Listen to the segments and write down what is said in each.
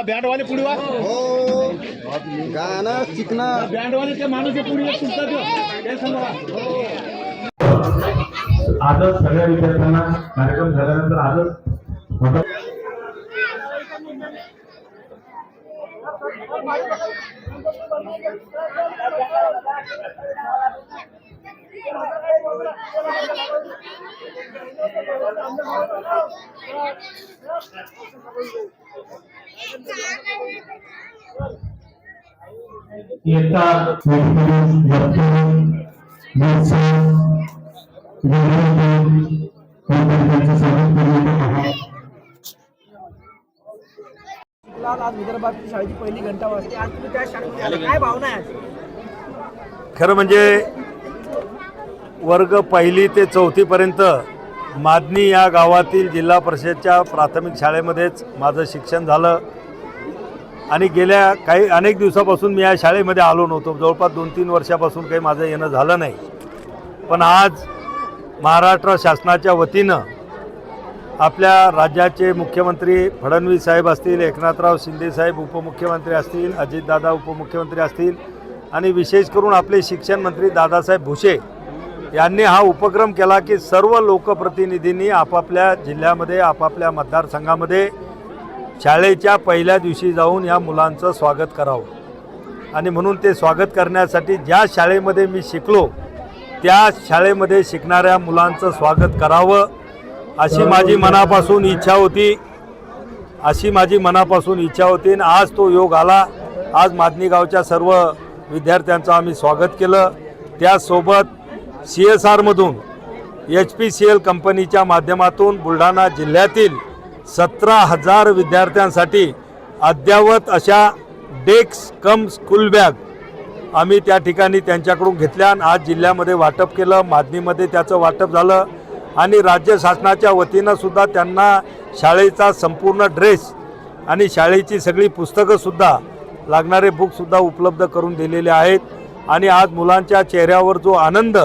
वा बँडवाले पुढे वा. हो. गाणं चिकनं बँडवाले ते माणूस आहे पुढे वा. आजच सगळ्या विद्यार्थ्यांना कार्यक्रम झाल्यानंतर आजच मोठा इयत्ता आज आज विदर्भातील शाळेची पहिली घंटा वाजते आज तुम्ही त्या शाळेमध्ये आले. काय भावना आहे आज? खरं म्हणजे वर्ग पहिली ते चौथीपर्यंत मादनी या गावातील जिल्हा परिषदच्या प्राथमिक शाळेमध्येच माझं शिक्षण झालं. आणि गेल्या काही अनेक दिवसापासून मी या शाळेमध्ये आलो नव्हतो. जवळपास दोन तीन वर्षापासून काही माझं येणं झालं नाही. पण आज महाराष्ट्र शासनाच्या वतीनं आपल्या राज्याचे मुख्यमंत्री फडणवीस साहेब असतील एकनाथराव शिंदेसाहेब उपमुख्यमंत्री असतील अजितदादा उपमुख्यमंत्री असतील आणि विशेष करून आपले शिक्षण मंत्री दादासाहेब भुसे यांनी हा उपक्रम केला की सर्व लोकप्रतिनिधींनी आपापल्या जिल्ह्यामध्ये आपापल्या मतदारसंघामध्ये शाळेच्या पहिल्या दिवशी जाऊन या मुलांचं स्वागत करावं. आणि म्हणून ते स्वागत करण्यासाठी ज्या शाळेमध्ये मी शिकलो त्या शाळेमध्ये शिकणाऱ्या मुलांचं स्वागत करावं अशी माझी मनापासून इच्छा होती. अशी माझी मनापासून इच्छा होती आणि आज तो योग आला. आज मादनी गावच्या सर्व विद्यार्थ्यांचं आम्ही स्वागत केलं. त्यासोबत सी एस आरमधून एच पी सी एल कंपनीच्या माध्यमातून बुलढाणा जिल्ह्यातील सतरा हजार विद्यार्थ्यांसाठी अद्ययावत अशा डेक्स कम स्कूल बॅग आम्ही त्या ठिकाणी त्यांच्याकडून घेतल्या आणि आज जिल्ह्यामध्ये वाटप केलं मादनीमध्ये त्याचं वाटप झालं आणि राज्य शासनाच्या वतीनं सुद्धा त्यांना शाळेचा संपूर्ण ड्रेस आणि शाळेची सगळी पुस्तकंसुद्धा लागणारे बुकसुद्धा उपलब्ध करून दिलेले आहेत. आणि आज मुलांच्या चेहऱ्यावर जो आनंद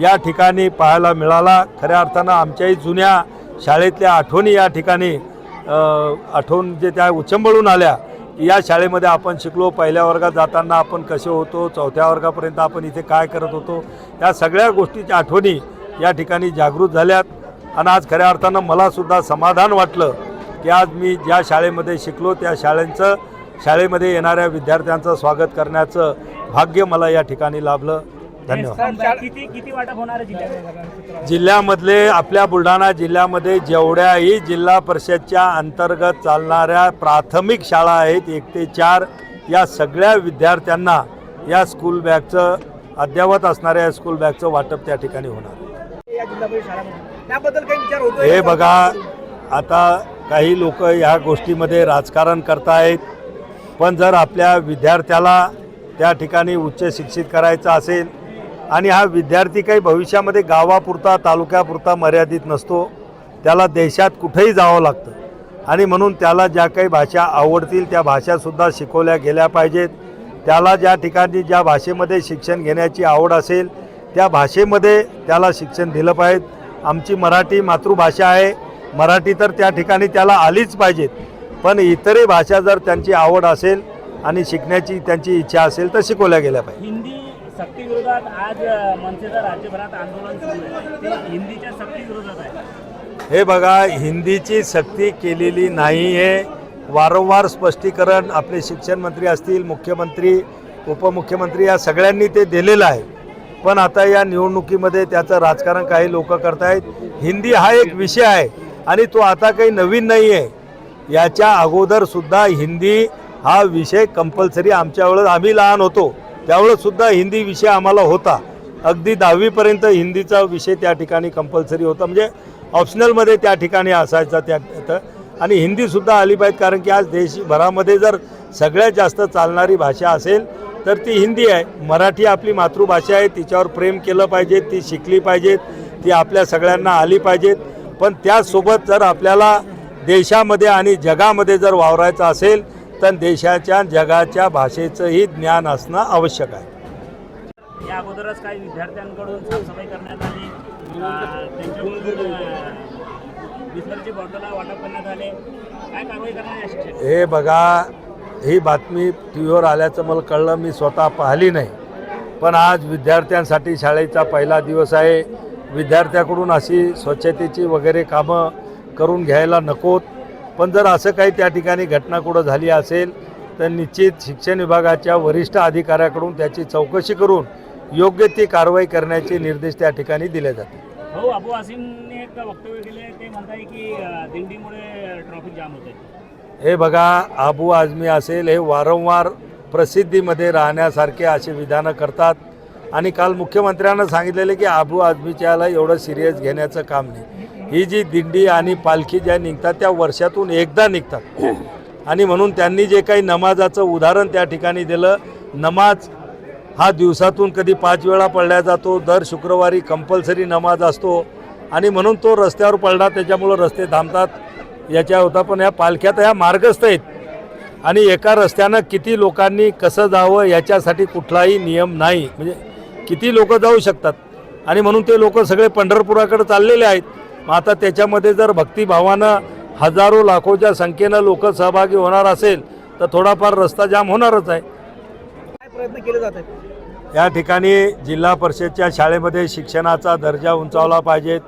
या ठिकाणी पाहायला मिळाला. खऱ्या अर्थानं आमच्याही जुन्या शाळेतल्या आठवणी या ठिकाणी आठवण जे त्या उचंबळून आल्या की या शाळेमध्ये आपण शिकलो पहिल्या वर्गात जाताना आपण कसे होतो चौथ्या वर्गापर्यंत आपण इथे काय करत होतो या सगळ्या गोष्टीच्या आठवणी या ठिकाणी जागृत झाल्यात. आणि आज खऱ्या अर्थानं मलासुद्धा समाधान वाटलं की आज मी ज्या शाळेमध्ये शिकलो त्या शाळेंचं शाळेमध्ये येणाऱ्या विद्यार्थ्यांचं स्वागत करण्याचं भाग्य मला या ठिकाणी लाभलं. धन्यवाद. सर, किती किती वाटप होणार आहे जिल्ह्यात जिल्ह्यामधले आपल्या बुलढाणा जिल्ह्यामध्ये जेवढ्याही जिल्हा परिषदच्या अंतर्गत चालणाऱ्या प्राथमिक शाळा आहेत एक ते चार या सगळ्या विद्यार्थ्यांना या स्कूल बॅगचं अद्ययावत असणाऱ्या या स्कूल बॅगचं वाटप त्या ठिकाणी होणार या जिल्हा परिषद शाळामध्ये त्याबद्दल काही विचार होतोय हे? बघा आता काही लोक ह्या गोष्टीमध्ये राजकारण करतायत पण जर आपल्या विद्यार्थ्याला त्या ठिकाणी उच्च शिक्षित करायचं असेल आणि हा विद्यार्थी काही भविष्यामध्ये गावापुरता तालुक्यापुरता मर्यादित नसतो. त्याला देशात कुठेही जावं लागतं. आणि म्हणून त्याला ज्या काही भाषा आवडतील त्या भाषासुद्धा शिकवल्या गेल्या पाहिजेत. त्याला ज्या ठिकाणी ज्या भाषेमध्ये शिक्षण घेण्याची आवड असेल त्या भाषेमध्ये त्याला शिक्षण दिलं पाहिजे. आमची मराठी मातृभाषा आहे. मराठी तर त्या ठिकाणी त्याला आलीच पाहिजेत. पण इतरही भाषा जर त्यांची आवड असेल आणि शिकण्याची त्यांची इच्छा असेल तर शिकवल्या गेल्या पाहिजे सक्तीविरोधात आज मनसेचं राज्यभरात आंदोलन सुरू आहे. ते हिंदीच्या सक्तीविरोधात आहे. हे बघा हिंदीची सक्ती केलेली नाही आहे वारंवार स्पष्टीकरण आपले शिक्षण मंत्री असतील मुख्यमंत्री उपमुख्यमंत्री या सगळ्यांनी ते दिलेलं आहे. पण आता या निवडणुकीमध्ये त्याचं राजकारण काही लोक करतायत. हिंदी हा एक विषय आहे आणि तो आता काही नवीन नाही आहे याच्या अगोदरसुद्धा हिंदी हा विषय कंपल्सरी आमच्या वेळेस आम्ही लहान होतो. त्यावेळेस सुद्धा हिंदी विषय आम्हाला होता. अगदी दहावीपर्यंत हिंदीचा विषय त्या ठिकाणी कंपल्सरी होता. म्हणजे ऑप्शनलमध्ये त्या ठिकाणी असायचा त्या त्या- आणि हिंदीसुद्धा आली पाहिजे कारण की आज देशभरामध्ये जर सगळ्यात जास्त चालणारी भाषा असेल तर ती हिंदी आहे. मराठी आपली मातृभाषा आहे तिच्यावर प्रेम केलं पाहिजे ती शिकली पाहिजेत ती आपल्या सगळ्यांना आली पाहिजेत पण त्याचसोबत जर आपल्याला देशामध्ये आणि जगामध्ये जर वावरायचं असेल तर देशाच्या जगाच्या भाषेचंही ज्ञान असणं आवश्यक आहे. या अगोदरच काही विद्यार्थ्यांकडून साफसफाई करण्यात आली. अ, त्यांच्याकडून अ, बिस्लरीची बॉटल वाटप करण्यात आले. काय कारवाई करणार या शिक्षक हे बघा ही बातमी टी व्हीवर आल्याचं मला कळलं मी स्वतः पाहिली नाही. पण आज विद्यार्थ्यांसाठी शाळेचा पहिला दिवस आहे. विद्यार्थ्याकडून अशी स्वच्छतेची वगैरे कामं करून घ्यायला नकोत. पण जर असं काही त्या ठिकाणी घटना कुठं झाली असेल तर निश्चित शिक्षण विभागाच्या वरिष्ठ अधिकाऱ्याकडून त्याची चौकशी करून योग्य ती कारवाई करण्याचे निर्देश त्या ठिकाणी दिले जातील हो अबू आसिमने एक वक्तव्य केले ते म्हणताय की दिंडीमुळे ट्रॉफिक जाम होते हे बघा आबू आझमी असेल हे वारंवार प्रसिद्धीमध्ये राहण्यासारखे असे विधानं करतात. आणि काल मुख्यमंत्र्यांना सांगितलेले की आबू आझमीच्याला एवढं सिरियस घेण्याचं काम नाही. ही जी दिंडी आणि पालखी ज्या निघतात त्या वर्षातून एकदा निघतात. आणि म्हणून त्यांनी जे काही नमाजाचं उदाहरण त्या ठिकाणी दिलं नमाज हा दिवसातून कधी पाच वेळा पडला जातो दर शुक्रवारी कंपल्सरी नमाज असतो. आणि म्हणून तो रस्त्यावर पडला त्याच्यामुळं रस्ते थांबतात. याच्या होता पण या पालख्या तर ह्या मार्गस्थ आहेत. आणि एका रस्त्यानं किती लोकांनी कसं जावं याच्यासाठी कुठलाही नियम नाही. म्हणजे किती लोक जाऊ शकतात? आणि म्हणून ते लोक सगळे पंढरपुराकडे चाललेले आहेत. मग आता त्याच्यामध्ये जर भक्तिभावानं हजारो लाखोच्या संख्येनं लोक सहभागी होणार असेल तर थोडाफार रस्ता जाम होणारच आहे. काय प्रयत्न केले जात आहेत? या ठिकाणी जिल्हा परिषदच्या शाळेमध्ये शिक्षणाचा दर्जा उंचावला पाहिजेत.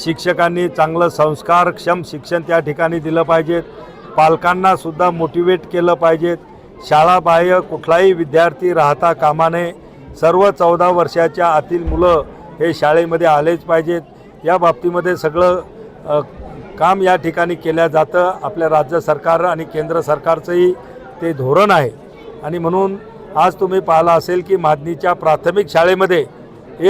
शिक्षकांनी चांगलं संस्कारक्षम शिक्षण त्या ठिकाणी दिलं पाहिजेत. पालकांना सुद्धा मोटिवेट केलं पाहिजेत. शाळाबाह्य कुठलाही विद्यार्थी राहता कामा नये. सर्व चौदा वर्षाच्या आतील मुलं हे शाळेमध्ये आलेच पाहिजेत. या बाबतीमध्ये सगळं काम या ठिकाणी केलं जातं. आपल्या राज्य सरकार आणि केंद्र सरकारचंही ते धोरण आहे. आणि म्हणून आज तुम्ही पाहिला असेल की मादनीच्या प्राथमिक शाळेमध्ये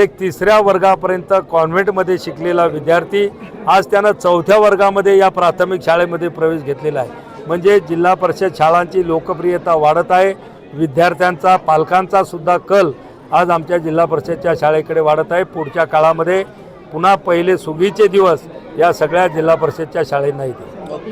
एक तिसऱ्या वर्गापर्यंत कॉन्व्हेंटमध्ये शिकलेला विद्यार्थी आज त्यानं चौथ्या वर्गामध्ये या प्राथमिक शाळेमध्ये प्रवेश घेतलेला आहे. म्हणजे जिल्हा परिषद शाळांची लोकप्रियता वाढत आहे. विद्यार्थ्यांचा पालकांचा सुद्धा कल आज आमच्या जिल्हा परिषदच्या शाळेकडे वाढत आहे. पुढच्या काळामध्ये पुन्हा पहिले सुगीचे दिवस या सगळ्या जिल्हा परिषदच्या शाळेंना येतील